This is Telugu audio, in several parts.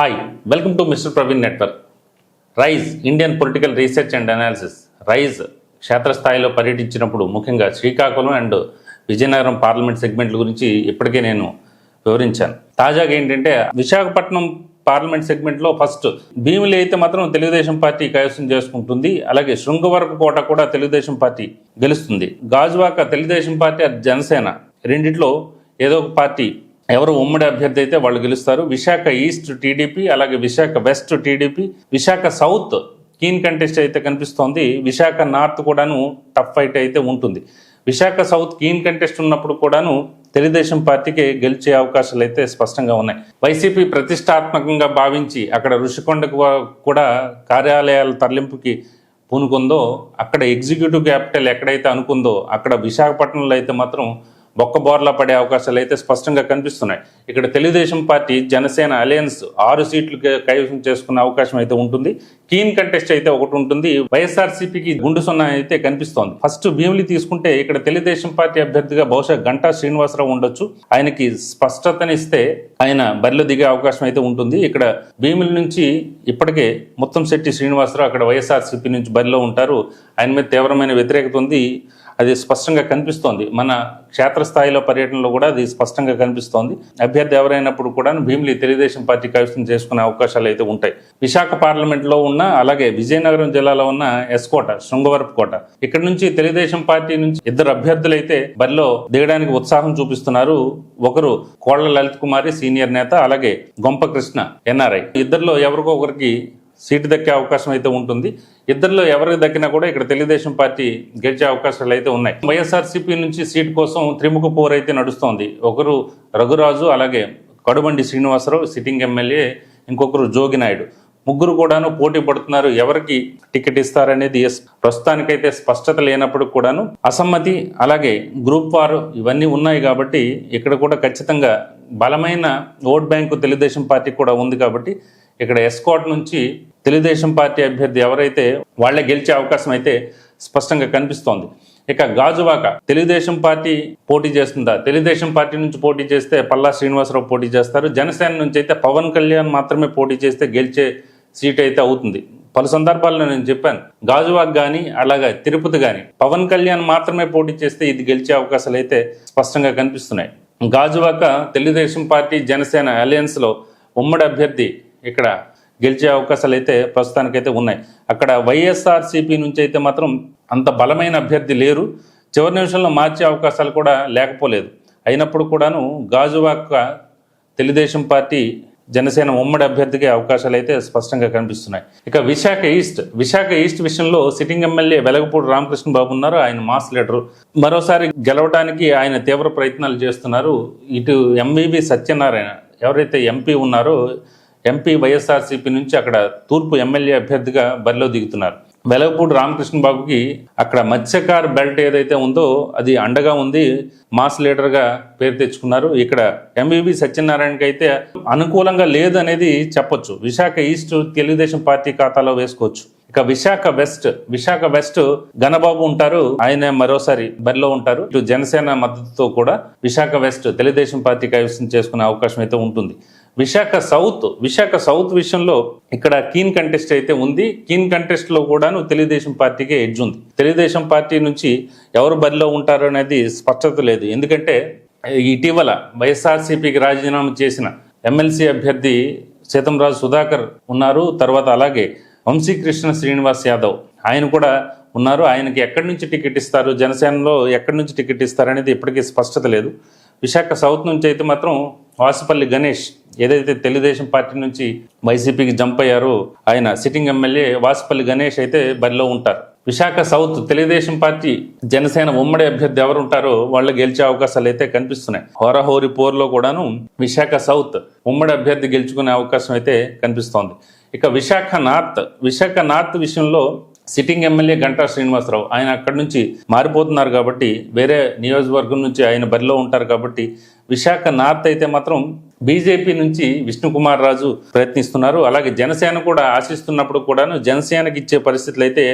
Hi welcome to mister Praveen network rise Indian political research and analysis rise క్షేత్రస్థాయిలో పర్యటించినప్పుడు ముఖ్యంగా శ్రీకాకుళం అండ్ విజయనగరం పార్లమెంట్ సెగ్మెంట్ల గురించి ఇప్పటికే నేను వివరించాను. తాజాగా ఏంటంటే విశాఖపట్నం పార్లమెంట్ సెగ్మెంట్లో ఫస్ట్ భీమిలి అయితే మాత్రం తెలుగుదేశం పార్టీ కైవసం చేసుకుంటుంది. అలాగే శృంగవరపు కోట కూడా తెలుగుదేశం పార్టీ గెలుస్తుంది. గాజువాక తెలుగుదేశం పార్టీ అది జనసేన. రెండిట్లో ఏదో ఒక పార్టీ ఎవరు ఉమ్మడి అభ్యర్థి అయితే వాళ్ళు గెలుస్తారు. విశాఖ ఈస్ట్ టీడీపీ అలాగే Visakha west TDP Visakha south keen contest అయితే కనిపిస్తోంది. విశాఖ నార్త్ కూడాను టఫ్ ఫైట్ అయితే ఉంటుంది. విశాఖ సౌత్ కీన్ కంటెస్ట్ ఉన్నప్పుడు కూడాను తెలుగుదేశం పార్టీకి గెలిచే అవకాశాలు అయితే స్పష్టంగా ఉన్నాయి. వైసీపీ ప్రతిష్టాత్మకంగా భావించి అక్కడ ఋషికొండకు కూడా కార్యాలయాల తరలింపుకి పూనుకుందో అక్కడ ఎగ్జిక్యూటివ్ క్యాపిటల్ ఎక్కడైతే అనుకుందో అక్కడ విశాఖపట్నంలో అయితే మాత్రం బొక్క బోర్లా పడే అవకాశాలు అయితే స్పష్టంగా కనిపిస్తున్నాయి. ఇక్కడ తెలుగుదేశం పార్టీ జనసేన అలయన్స్ ఆరు సీట్లు కైవసం చేసుకునే అవకాశం అయితే ఉంటుంది. కీన్ కంటెస్ట్ అయితే ఒకటి ఉంటుంది. వైఎస్ఆర్సీపీకి గుండు సున్నా అయితే కనిపిస్తోంది. ఫస్ట్ భీమిలి తీసుకుంటే ఇక్కడ తెలుగుదేశం పార్టీ అభ్యర్థిగా బహుశా గంటా శ్రీనివాసరావు ఉండొచ్చు. ఆయనకి స్పష్టతనిస్తే ఆయన బరిలో దిగే అవకాశం అయితే ఉంటుంది. ఇక్కడ భీమిలి నుంచి ఇప్పటికే మొత్తం శెట్టి శ్రీనివాసరావు అక్కడ వైఎస్ఆర్సీపీ నుంచి బరిలో ఉంటారు. ఆయన మీద తీవ్రమైన వ్యతిరేకత ఉంది. అది స్పష్టంగా కనిపిస్తోంది. మన క్షేత్రస్థాయిలో పర్యటనలో కూడా అది స్పష్టంగా కనిపిస్తోంది. అభ్యర్థి ఎవరైనప్పుడు కూడా భీమిలి తెలుగుదేశం పార్టీ కవిత్వం చేసుకునే అవకాశాలు అయితే ఉంటాయి. విశాఖ పార్లమెంట్లో ఉన్న అలాగే విజయనగరం జిల్లాలో ఉన్న ఎస్కోట శృంగవరపు కోట ఇక్కడ నుంచి తెలుగుదేశం పార్టీ నుంచి ఇద్దరు అభ్యర్థులు అయితే బరిలో దిగడానికి ఉత్సాహం చూపిస్తున్నారు. ఒకరు కోళ్ళ లలిత్ కుమారి సీనియర్ నేత అలాగే గొంప కృష్ణ ఎన్ఆర్ఐ. ఇద్దరిలో ఎవరికో ఒకరికి సీటు దక్కే అవకాశం అయితే ఉంటుంది. ఇద్దరిలో ఎవరికి దక్కినా కూడా ఇక్కడ తెలుగుదేశం పార్టీ గెలిచే అవకాశాలు అయితే ఉన్నాయి. వైఎస్ఆర్సీపీ నుంచి సీటు కోసం త్రిముఖ పోర్ అయితే నడుస్తోంది. ఒకరు రఘురాజు అలాగే కడుబండి శ్రీనివాసరావు సిట్టింగ్ ఎమ్మెల్యే ఇంకొకరు జోగినాయుడు ముగ్గురు కూడాను పోటీ పడుతున్నారు. ఎవరికి టికెట్ ఇస్తారనేది ప్రస్తుతానికైతే స్పష్టత లేనప్పుడు కూడాను అసమ్మతి అలాగే గ్రూప్ వారు ఇవన్నీ ఉన్నాయి కాబట్టి ఇక్కడ కూడా ఖచ్చితంగా బలమైన ఓట్ బ్యాంకు తెలుగుదేశం పార్టీ కూడా ఉంది కాబట్టి ఇక్కడ ఎస్కోట్ నుంచి తెలుగుదేశం పార్టీ అభ్యర్థి ఎవరైతే వాళ్ళే గెలిచే అవకాశం అయితే స్పష్టంగా కనిపిస్తోంది. ఇక గాజువాక తెలుగుదేశం పార్టీ పోటీ చేస్తుందా? తెలుగుదేశం పార్టీ నుంచి పోటీ చేస్తే పల్లా శ్రీనివాసరావు పోటీ చేస్తారు. జనసేన నుంచి అయితే పవన్ కళ్యాణ్ మాత్రమే పోటీ చేస్తే గెలిచే సీట్ అయితే అవుతుంది. పలు సందర్భాల్లో నేను చెప్పాను. గాజువాక్ కానీ అలాగే తిరుపతి కానీ పవన్ కళ్యాణ్ మాత్రమే పోటీ చేస్తే ఇది గెలిచే అవకాశాలు అయితే స్పష్టంగా కనిపిస్తున్నాయి. గాజువాక తెలుగుదేశం పార్టీ జనసేన అలయన్స్లో ఉమ్మడి అభ్యర్థి ఇక్కడ గెలిచే అవకాశాలు అయితే ప్రస్తుతానికైతే ఉన్నాయి. అక్కడ వైఎస్ఆర్సీపీ నుంచి అయితే మాత్రం అంత బలమైన అభ్యర్థి లేరు. చివరి నిమిషంలో మార్చే అవకాశాలు కూడా లేకపోలేదు. అయినప్పుడు కూడాను గాజువాక తెలుగుదేశం పార్టీ జనసేన ఉమ్మడి అభ్యర్థికి అవకాశాలు అయితే స్పష్టంగా కనిపిస్తున్నాయి. ఇక విశాఖ ఈస్ట్ విశాఖ ఈస్ట్ విషయంలో సిట్టింగ్ ఎమ్మెల్యే వెలగపూడి రామకృష్ణ బాబు ఉన్నారు. ఆయన మాస్ లీడరు. మరోసారి గెలవడానికి ఆయన తీవ్ర ప్రయత్నాలు చేస్తున్నారు. ఇటు ఎంవివి సత్యనారాయణ ఎవరైతే ఎంపీ ఉన్నారో ఎంపీ వైఎస్ఆర్సీపీ నుంచి అక్కడ తూర్పు ఎమ్మెల్యే అభ్యర్థిగా బరిలో దిగుతున్నారు. వెలగపూడి రామకృష్ణ బాబుకి అక్కడ మత్స్యకార్ బెల్ట్ ఏదైతే ఉందో అది అండగా ఉంది. మాస్ లీడర్గా పేరు తెచ్చుకున్నారు. ఇక్కడ ఎంబీబీ సత్యనారాయణకి అయితే అనుకూలంగా లేదు అనేది చెప్పొచ్చు. విశాఖ ఈస్ట్ తెలుగుదేశం పార్టీ ఖాతాలో వేసుకోవచ్చు. ఇక విశాఖ వెస్ట్ విశాఖ వెస్ట్ ఘనబాబు ఉంటారు. ఆయన మరోసారి బరిలో ఉంటారు. ఇటు జనసేన మద్దతుతో కూడా విశాఖ వెస్ట్ తెలుగుదేశం పార్టీ కైవసం చేసుకునే అవకాశం అయితే ఉంటుంది. విశాఖ సౌత్ విశాఖ సౌత్ విషయంలో ఇక్కడ కీన్ కంటెస్ట్ అయితే ఉంది. కీన్ కంటెస్ట్లో కూడాను తెలుగుదేశం పార్టీకే ఎడ్జ్ ఉంది. తెలుగుదేశం పార్టీ నుంచి ఎవరు బరిలో ఉంటారు అనేది స్పష్టత లేదు. ఎందుకంటే ఇటీవల వైఎస్ఆర్సీపీకి రాజీనామా చేసిన ఎమ్మెల్సీ అభ్యర్థి సీతంరాజు సుధాకర్ ఉన్నారు. తర్వాత అలాగే వంశీకృష్ణ శ్రీనివాస్ యాదవ్ ఆయన కూడా ఉన్నారు. ఆయనకి ఎక్కడి నుంచి టికెట్ ఇస్తారు? జనసేనలో ఎక్కడి నుంచి టికెట్ ఇస్తారు అనేది ఇప్పటికీ స్పష్టత లేదు. విశాఖ సౌత్ నుంచి అయితే మాత్రం వాసుపల్లి గణేష్ ఏదైతే తెలుగుదేశం పార్టీ నుంచి వైసీపీకి జంప్ అయ్యారో ఆయన సిట్టింగ్ ఎమ్మెల్యే వాసుపల్లి గణేష్ అయితే బరిలో ఉంటారు. విశాఖ సౌత్ తెలుగుదేశం పార్టీ జనసేన ఉమ్మడి అభ్యర్థి ఎవరు ఉంటారో వాళ్ళు గెలిచే అవకాశాలు అయితే కనిపిస్తున్నాయి. హోరహోరి పోర్లో కూడాను విశాఖ సౌత్ ఉమ్మడి అభ్యర్థి గెలుచుకునే అవకాశం అయితే కనిపిస్తోంది. ఇక విశాఖ నార్త్ విశాఖ నార్త్ విషయంలో సిట్టింగ్ ఎమ్మెల్యే గంటా శ్రీనివాసరావు ఆయన అక్కడి నుంచి మారిపోతున్నారు కాబట్టి వేరే నియోజకవర్గం నుంచి ఆయన బరిలో ఉంటారు కాబట్టి విశాఖ నార్త్ అయితే మాత్రం బీజేపీ నుంచి విష్ణుకుమార్ రాజు ప్రయత్నిస్తున్నారు. అలాగే జనసేన కూడా ఆశిస్తున్నప్పుడు కూడాను జనసేనకి ఇచ్చే పరిస్థితులు అయితే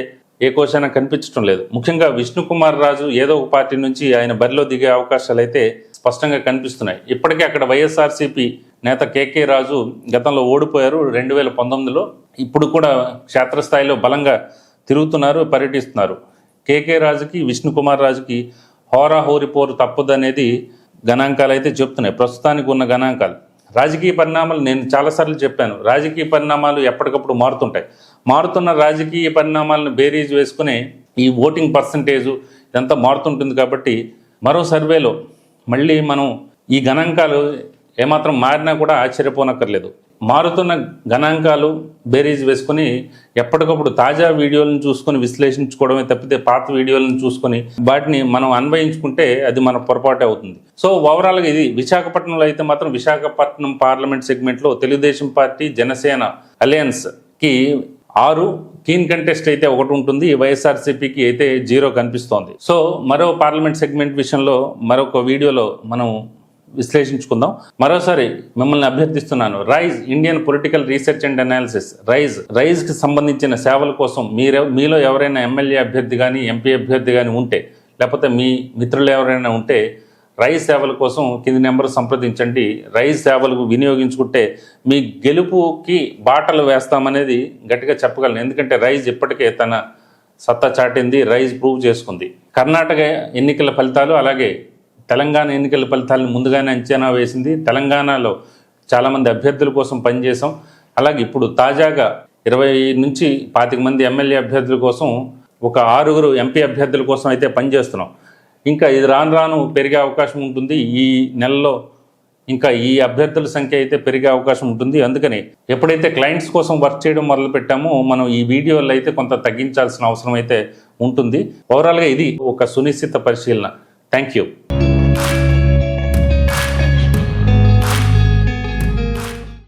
ఏ కోశాన కనిపించడం లేదు. ముఖ్యంగా విష్ణుకుమార్ రాజు ఏదో ఒక పార్టీ నుంచి ఆయన బరిలో దిగే అవకాశాలు అయితే స్పష్టంగా కనిపిస్తున్నాయి. ఇప్పటికే అక్కడ వైఎస్ఆర్సీపీ నేత కేకే రాజు గతంలో ఓడిపోయారు రెండు వేల పంతొమ్మిదిలో. ఇప్పుడు కూడా క్షేత్రస్థాయిలో బలంగా తిరుగుతున్నారు పర్యటిస్తున్నారు. కేకే రాజుకి విష్ణుకుమార్ రాజుకి హోరా హోరి పోరు తప్పదనేది గణాంకాలు అయితే చెప్తున్నాయి. ప్రస్తుతానికి ఉన్న గణాంకాలు. రాజకీయ పరిణామాలు నేను చాలాసార్లు చెప్పాను. రాజకీయ పరిణామాలు ఎప్పటికప్పుడు మారుతుంటాయి. మారుతున్న రాజకీయ పరిణామాలను బేరీజ్ వేసుకుని ఈ ఓటింగ్ పర్సంటేజు ఇదంతా మారుతుంటుంది కాబట్టి మరో సర్వేలో మళ్ళీ మనం ఈ గణాంకాలు ఏమాత్రం మారినా కూడా ఆశ్చర్యపోనక్కర్లేదు. మారుతున్న గణాంకాలు బేరీజ్ వేసుకొని ఎప్పటికప్పుడు తాజా వీడియోలను చూసుకొని విశ్లేషించుకోవడమే తప్పితే పాత వీడియోలను చూసుకొని వాటిని మనం అన్వయించుకుంటే అది మన పొరపాటు అవుతుంది. సో ఓవరాల్గా ఇది విశాఖపట్నంలో అయితే మాత్రం విశాఖపట్నం పార్లమెంట్ సెగ్మెంట్లో తెలుగుదేశం పార్టీ జనసేన అలయన్స్కి ఆరు కీన్ కంటెస్ట్ అయితే ఒకటి ఉంటుంది. వైఎస్ఆర్సీపీకి అయితే జీరో కనిపిస్తోంది. సో మరో పార్లమెంట్ సెగ్మెంట్ విషయంలో మరొక వీడియోలో మనం విశ్లేషించుకుందాం. మరోసారి మిమ్మల్ని అభ్యర్థిస్తున్నాను. Rise Indian political research and analysis. Rise రైజ్కి సంబంధించిన సేవల కోసం మీరు మీలో ఎవరైనా ఎమ్మెల్యే అభ్యర్థి కానీ ఎంపీ అభ్యర్థి కానీ ఉంటే లేకపోతే మీ మిత్రులు ఎవరైనా ఉంటే రైజ్ సేవల కోసం కింది నెంబర్ సంప్రదించండి. రైజ్ సేవలకు వినియోగించుకుంటే మీ గెలుపుకి బాటలు వేస్తామనేది గట్టిగా చెప్పగలను. ఎందుకంటే రైజ్ ఇప్పటికే తన సత్తా చాటింది రైజ్ ప్రూవ్ చేసుకుంది. కర్ణాటక ఎన్నికల ఫలితాలు అలాగే తెలంగాణ ఎన్నికల ఫలితాలను ముందుగానే అంచనా వేసింది. తెలంగాణలో చాలామంది అభ్యర్థుల కోసం పనిచేసాం అలాగే ఇప్పుడు తాజాగా ఇరవై నుంచి పాతిక మంది ఎమ్మెల్యే అభ్యర్థుల కోసం ఒక ఆరుగురు ఎంపీ అభ్యర్థుల కోసం అయితే పనిచేస్తున్నాం. ఇంకా ఇది రాను రాను పెరిగే అవకాశం ఉంటుంది. ఈ నెలలో ఇంకా ఈ అభ్యర్థుల సంఖ్య అయితే పెరిగే అవకాశం ఉంటుంది. అందుకని ఎప్పుడైతే క్లయింట్స్ కోసం వర్క్ చేయడం మొదలు పెట్టామో మనం ఈ వీడియోలో అయితే కొంత తగ్గించాల్సిన అవసరం అయితే ఉంటుంది. ఓవరాల్గా ఇది ఒక సునిశ్చిత పరిశీలన. Thank you